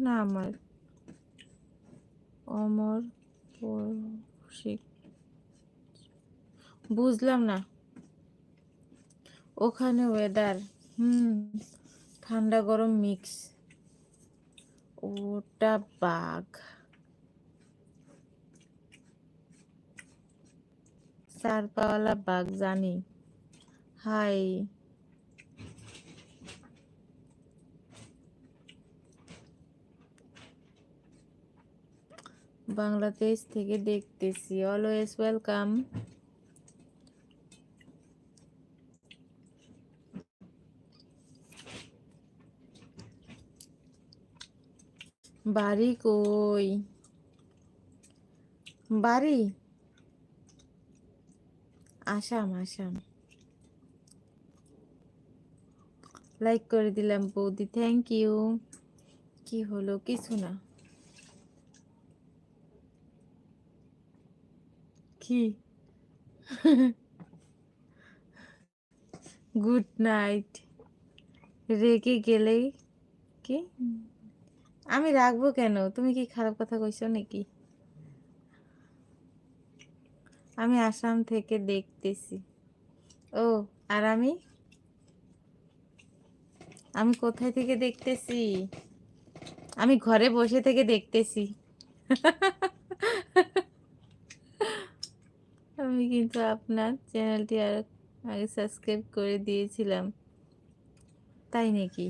না আমার। অমর কৌশিক। বুঝলাম না। ওখানে ওয়েদার হুম, ঠান্ডা গরম মিক্স ওটা বাঘ। চার পাওয়ালা বাঘ জানি। হাই। বাংলাদেশ থেকে দেখতেছি। অলওয়েজ ওয়েলকাম বাড়ি কই? বাড়ি? আসাম আসাম। লাইক করে দিলাম বৌদি থ্যাংক ইউ কি হলো? কিছু না। কি? গুড নাইট রেগে গেলেই কি? আমি রাখব কেন? তুমি কি খারাপ কথা কইছো নাকি? আমি আসাম থেকে দেখতেছি। ও, আর আমি? আমি কোথায় থেকে দেখতেছি? আমি ঘরে বসে থেকে দেখতেছি। আমি কিন্তু আপনার চ্যানেলটি আর আগে সাবস্ক্রাইব করে দিয়েছিলাম। তাই নাকি?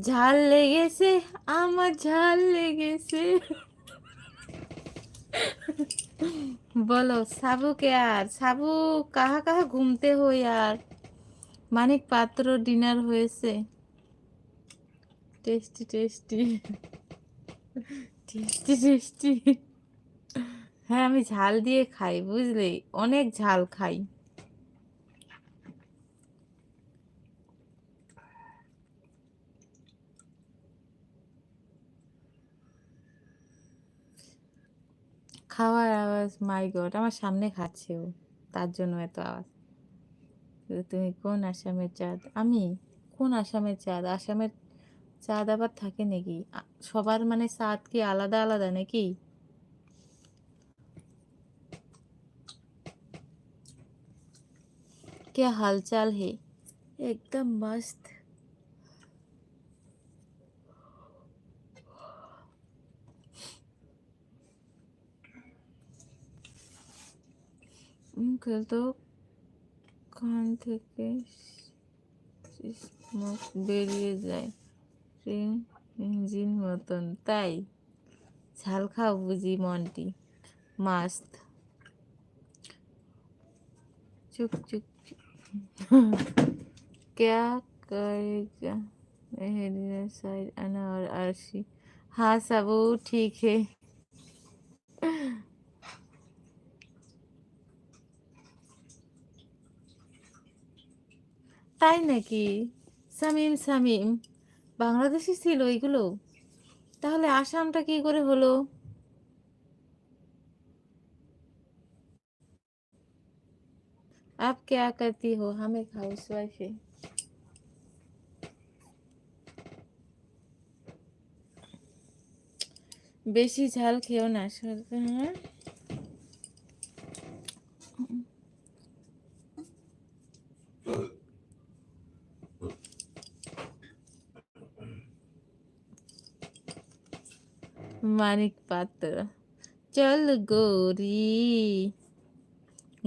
ঝাল লেগেছে, আমার ঝাল লেগেছে। বলো সাবুকে আর? সাবু, কাহা কাহা ঘুমতে হই আর? মানিক পাত্র ডিনার হয়েছে। Tasty tasty. টেস্টি টেস্টি হ্যাঁ আমি ঝাল দিয়ে খাই, বুঝলি? অনেক ঝাল খাই। খাওয়ার আওয়াজ মাই গড আমার সামনে খাচ্ছে ও। তার জন্য এত আওয়াজ। তুমি কোন আসামের চাঁদ আমি? কোন আসামের চাঁদ আসামের চাঁদ আবার থাকে নাকি আ- সবার মানে চাঁদ কি আলাদা আলাদা নাকি क्या हालचाल है एकदम मस्त মুখে তো কান থেকে মুখ বেরিয়ে যায় ট্রেন ইঞ্জিন মতন তাই ঝাল খাও বুঝি মনটি মাস্ত চুপ চুপ চুপ। क्या करेगा मेहरिया साइड अना और आरसी हाँ सबू ठीक है তাই নাকি সামিম সামিম বাংলাদেশি ছিল এগুলো তাহলে আসামটা কি করে হলো आप क्या करती हो हम एक हाउस वाइफ है বেশি ঝাল খেও না সর- হ্যাঁ মানিক পাত্র চল গৌরী।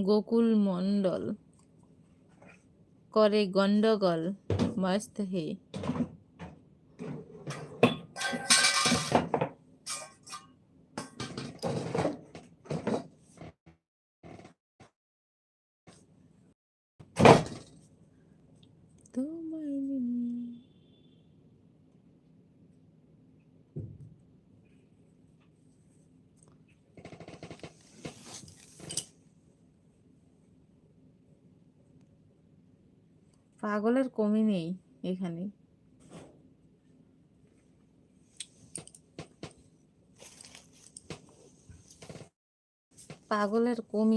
গোকুল মন্ডল করে গন্ডগোল মস্ত হে। পাগলের কমি নেই এখানে। পাগলের কমই